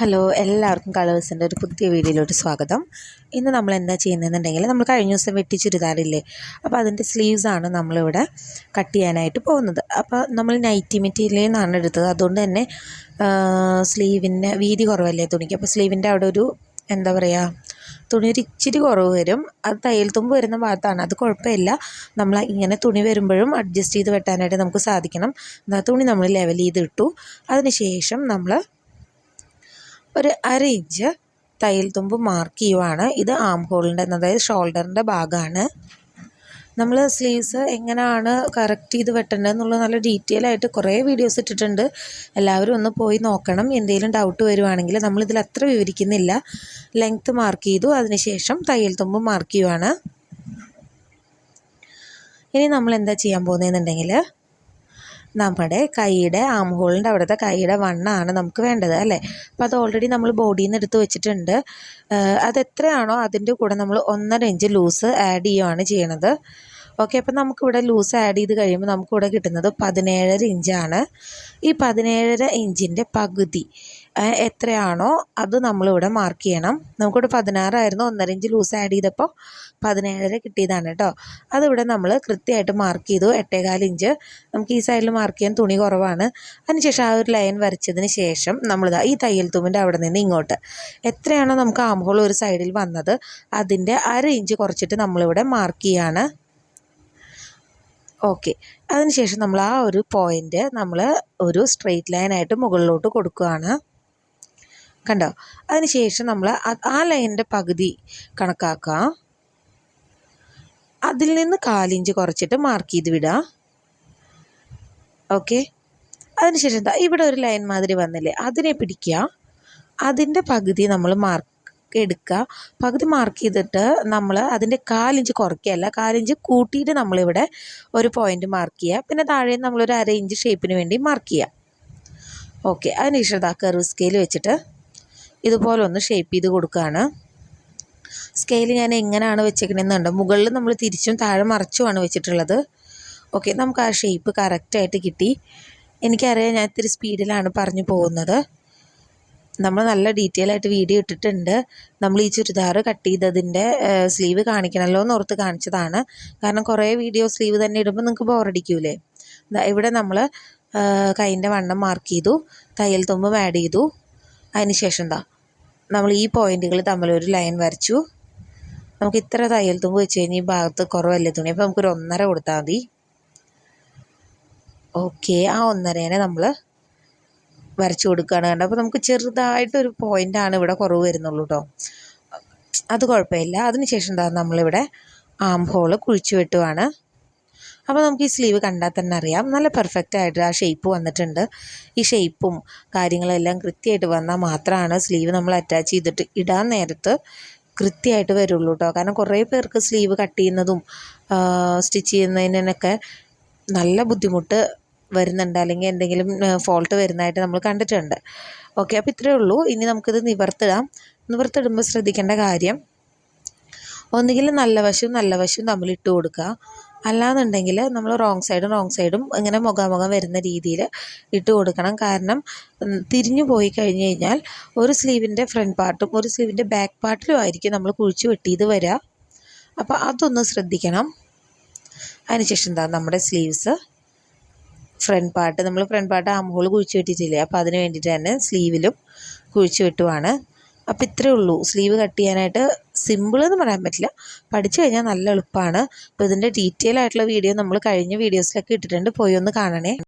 Hello എല്ലാവർക്കും കളേഴ്സിന്റെ ഒരു പുതിയ വീഡിയോയിലോട്ട് സ്വാഗതം. ഇന്ന് നമ്മൾ എന്താ ചെയ്യുന്നതെന്നുണ്ടെങ്കിൽ നമ്മൾ കഴിഞ്ഞ ദിവസം വെട്ടി ചുരിദാറില്ലേ? അപ്പോൾ അതിന്റെ സ്ലീവ്സാണ് നമ്മളിവിടെ കട്ട് ചെയ്യാനായിട്ട് പോകുന്നത്. അപ്പോൾ നമ്മൾ നൈറ്റി മെറ്റീരിയലിൽ നിന്നാണ് എടുത്തത്. അതുകൊണ്ട് തന്നെ സ്ലീവിന്റെ വീതി കുറവല്ലേ തുണിക്ക്? അപ്പോൾ സ്ലീവിന്റെ അവിടെ ഒരു എന്താ പറയുക തുണി ഒരു ഇച്ചിരി കുറവ് വരും. അത് തയ്യൽ തുമ്പ് വരുന്ന ഭാഗത്താണ്. അത് കുഴപ്പമില്ല. നമ്മൾ ഇങ്ങനെ തുണി വരുമ്പോഴും അഡ്ജസ്റ്റ് ചെയ്ത് വെട്ടാനായിട്ട് നമുക്ക് സാധിക്കണം. തുണി നമ്മൾ ലെവൽ ചെയ്ത് ഇട്ടു. അതിന് ശേഷം നമ്മൾ ഒരു അര ഇഞ്ച് തയ്യൽ തുമ്പ് മാർക്ക് ചെയ്യുവാണ്. ഇത് ആം ഹോളിന്റെ അതായത് ഷോൾഡറിന്റെ ഭാഗമാണ് നമ്മൾ സ്ലീവ്സ് എങ്ങനെയാണ് കറക്റ്റ് ചെയ്ത് വെട്ടേണ്ടത് എന്നുള്ളത് നല്ല ഡീറ്റെയിൽ ആയിട്ട് കുറേ വീഡിയോസ് ഇട്ടിട്ടുണ്ട്. എല്ലാവരും ഒന്ന് പോയി നോക്കണം. എന്തെങ്കിലും ഡൗട്ട് വരുവാണെങ്കിൽ നമ്മളിതിൽ അത്ര വിവരിക്കുന്നില്ല. ലെങ്ത്ത് മാർക്ക് ചെയ്തു. അതിനുശേഷം തയ്യൽ തുമ്പ് മാർക്ക് ചെയ്യുവാണ്. ഇനി നമ്മൾ എന്താ ചെയ്യാൻ പോകുന്നതെന്നുണ്ടെങ്കിൽ നമ്മുടെ കൈയുടെ ആം ഹോളിന്റെ അവിടുത്തെ കൈയുടെ വണ്ണമാണ് നമുക്ക് വേണ്ടത് അല്ലേ? അപ്പോൾ അത് ഓൾറെഡി നമ്മൾ ബോഡിയിൽ നിന്ന് എടുത്ത് വെച്ചിട്ടുണ്ട്. അത് എത്രയാണോ അതിന്റെ കൂടെ നമ്മൾ ഒന്നര ഇഞ്ച് ലൂസ് ആഡ് ചെയ്യുകയാണ് ചെയ്യണത്. ഓക്കെ അപ്പം നമുക്കിവിടെ ലൂസ് ആഡ് ചെയ്ത് കഴിയുമ്പോൾ നമുക്കിവിടെ കിട്ടുന്നത് പതിനേഴര ഇഞ്ചാണ് ഈ പതിനേഴര ഇഞ്ചിന്റെ പകുതി എത്രയാണോ അത് നമ്മളിവിടെ മാർക്ക് ചെയ്യണം. നമുക്കിവിടെ പതിനാറായിരുന്നു. ഒന്നര ഇഞ്ച് ലൂസ് ആഡ് ചെയ്തപ്പോൾ പതിനേഴര കിട്ടിയതാണ് കേട്ടോ അതിവിടെ നമ്മൾ കൃത്യമായിട്ട് മാർക്ക് ചെയ്തു. എട്ടേകാൽ ഇഞ്ച്. നമുക്ക് ഈ സൈഡിൽ മാർക്ക് ചെയ്യാൻ തുണി കുറവാണ്. അതിനുശേഷം ആ ഒരു ലൈൻ വരച്ചതിന് ശേഷം നമ്മളിതാ ഈ തയ്യൽ തുമ്പിന്റെ അവിടെ നിന്ന് ഇങ്ങോട്ട്. എത്രയാണോ നമുക്ക് ആംഹോൾ ഒരു സൈഡിൽ വന്നത് അതിന്റെ അര ഇഞ്ച് കുറച്ചിട്ട് നമ്മളിവിടെ മാർക്ക് ചെയ്യാണ്. ഓക്കെ അതിനുശേഷം നമ്മൾ ആ ഒരു പോയിന്റ് നമ്മൾ ഒരു സ്ട്രെയിറ്റ് ലൈനായിട്ട് മുകളിലോട്ട് കൊടുക്കുകയാണ്. കണ്ടോ? അതിനുശേഷം നമ്മൾ ആ ലൈനിന്റെ പകുതി കണക്കാക്കുക അതിൽ നിന്ന് കാലിഞ്ച് കുറച്ചിട്ട് മാർക്ക് ചെയ്ത് വിടുക ഓക്കെ അതിനുശേഷം ഇവിടെ ഒരു ലൈൻ മാതിരി വന്നില്ലേ? അതിനെ പിടിക്കുക അതിന്റെ പകുതി നമ്മൾ മാർക്ക് എടുക്കുക പകുതി മാർക്ക് ചെയ്തിട്ട് നമ്മൾ അതിന്റെ കാലിഞ്ച് കുറയ്ക്കുകയല്ല കാലിഞ്ച് കൂട്ടിയിട്ട് നമ്മളിവിടെ ഒരു പോയിന്റ് മാർക്ക് ചെയ്യുക പിന്നെ താഴെ നമ്മളൊരു അര ഇഞ്ച് ഷേപ്പിന് വേണ്ടി മാർക്ക് ചെയ്യുക ഓക്കെ അതിനുശേഷം ഇതാ കർവ് സ്കെയിൽ വെച്ചിട്ട് ഇതുപോലെ ഒന്ന് ഷേപ്പ് ചെയ്ത് കൊടുക്കുകയാണ് സ്കെയിൽ ഞാൻ എങ്ങനെയാണ് വെച്ചേക്കണമെന്നുണ്ട് മുകളിൽ നമ്മൾ തിരിച്ചും താഴെ മറിച്ചുമാണ് വെച്ചിട്ടുള്ളത്. ഓക്കെ നമുക്ക് ആ ഷേപ്പ് കറക്റ്റായിട്ട് കിട്ടി. എനിക്കറിയാം ഞാൻ ഇത്തിരി സ്പീഡിലാണ് പറഞ്ഞു പോകുന്നത്. നമ്മൾ നല്ല ഡീറ്റെയിൽ ആയിട്ട് വീഡിയോ ഇട്ടിട്ടുണ്ട്. നമ്മൾ ഈ ചുരിദാർ കട്ട് ചെയ്തതിന്റെ സ്ലീവ് കാണിക്കണമല്ലോ എന്ന് ഓർത്ത് കാണിച്ചതാണ്. കാരണം കുറേ വീഡിയോ സ്ലീവ് തന്നെ ഇടുമ്പോൾ നിങ്ങൾക്ക് ബോറടിക്കൂലേ ഇവിടെ നമ്മൾ കൈന്റെ വണ്ണം മാർക്ക് ചെയ്തു. തയ്യൽ തുമ്പും ആഡ് ചെയ്തു. അതിന് ശേഷം എന്താ? നമ്മൾ ഈ പോയിന്റുകൾ തമ്മിൽ ഒരു ലൈൻ വരച്ചു. നമുക്ക് ഇത്ര തയ്യൽ തുമ്പ് വെച്ച് കഴിഞ്ഞാൽ ഈ ഭാഗത്ത് കുറവല്ലേ തുണി? അപ്പോൾ നമുക്കൊരു ഒന്നര കൊടുത്താൽ മതി. ഓക്കെ ആ ഒന്നരേനെ നമ്മൾ വരച്ചു കൊടുക്കുകയാണ് കണ്ടത്. അപ്പോൾ നമുക്ക് ചെറുതായിട്ടൊരു പോയിന്റാണ് ഇവിടെ കുറവ് വരുന്നുള്ളൂ കേട്ടോ അത് കുഴപ്പമില്ല. അതിനുശേഷം എന്താ? നമ്മളിവിടെ ആം ഹോൾ കുഴിച്ചു വെട്ടുവാണ്. അപ്പോൾ നമുക്ക് ഈ സ്ലീവ് കണ്ടാൽ തന്നെ അറിയാം. നല്ല പെർഫെക്റ്റ് ആയിട്ട് ആ ഷേപ്പ് വന്നിട്ടുണ്ട്. ഈ ഷേപ്പും കാര്യങ്ങളെല്ലാം കൃത്യമായിട്ട് വന്നാൽ മാത്രമാണ് സ്ലീവ് നമ്മൾ അറ്റാച്ച് ചെയ്തിട്ട് ഇടാൻ നേരത്ത് കൃത്യമായിട്ട് വരുള്ളൂ കേട്ടോ കാരണം കുറേ പേർക്ക് സ്ലീവ് കട്ട് ചെയ്യുന്നതും സ്റ്റിച്ച് ചെയ്യുന്നതിനൊക്കെ നല്ല ബുദ്ധിമുട്ട് വരുന്നുണ്ട്. അല്ലെങ്കിൽ എന്തെങ്കിലും ഫോൾട്ട് വരുന്നതായിട്ട് നമ്മൾ കണ്ടിട്ടുണ്ട്. ഓക്കെ അപ്പോൾ ഇത്രയേ ഉള്ളൂ. ഇനി നമുക്കിത് നിവർത്തിടാം. നിവർത്തിടുമ്പോൾ ശ്രദ്ധിക്കേണ്ട കാര്യം ഒന്നുകിൽ നല്ല വശവും നല്ല വശവും തമ്മിൽ ഇട്ട് കൊടുക്കുക. അല്ലാന്നുണ്ടെങ്കിൽ നമ്മൾ റോങ് സൈഡും റോങ് സൈഡും ഇങ്ങനെ മുഖാമുഖം വരുന്ന രീതിയിൽ ഇട്ട് കൊടുക്കണം. കാരണം തിരിഞ്ഞു പോയി കഴിഞ്ഞ് കഴിഞ്ഞാൽ ഒരു സ്ലീവിന്റെ ഫ്രണ്ട് പാർട്ടും ഒരു സ്ലീവിന്റെ ബാക്ക് പാർട്ടിലും ആയിരിക്കും നമ്മൾ കുഴിച്ച് വെട്ടിയത് വരിക അപ്പോൾ അതൊന്ന് ശ്രദ്ധിക്കണം. അതിനുശേഷം എന്താ നമ്മുടെ സ്ലീവ്സ് ഫ്രണ്ട് പാർട്ട് നമ്മൾ ഫ്രണ്ട് പാർട്ട് ആംഹോൾ കുഴിച്ച് വെട്ടിയിട്ടില്ലേ? അപ്പോൾ അതിന് വേണ്ടിയിട്ട് തന്നെ സ്ലീവിലും കുഴിച്ച് വെട്ടുവാണ്. അപ്പോൾ ഇത്രയേ ഉള്ളൂ. സ്ലീവ് കട്ട് ചെയ്യാനായിട്ട് സിമ്പിൾ എന്ന് പറയാൻ പറ്റില്ല. പഠിച്ചു കഴിഞ്ഞാൽ നല്ല എളുപ്പമാണ് അപ്പോൾ ഇതിന്റെ ഡീറ്റെയിൽ ആയിട്ടുള്ള വീഡിയോ നമ്മൾ കഴിഞ്ഞ വീഡിയോസിലൊക്കെ ഇട്ടിട്ടുണ്ട്. പോയി ഒന്ന് കാണണേ.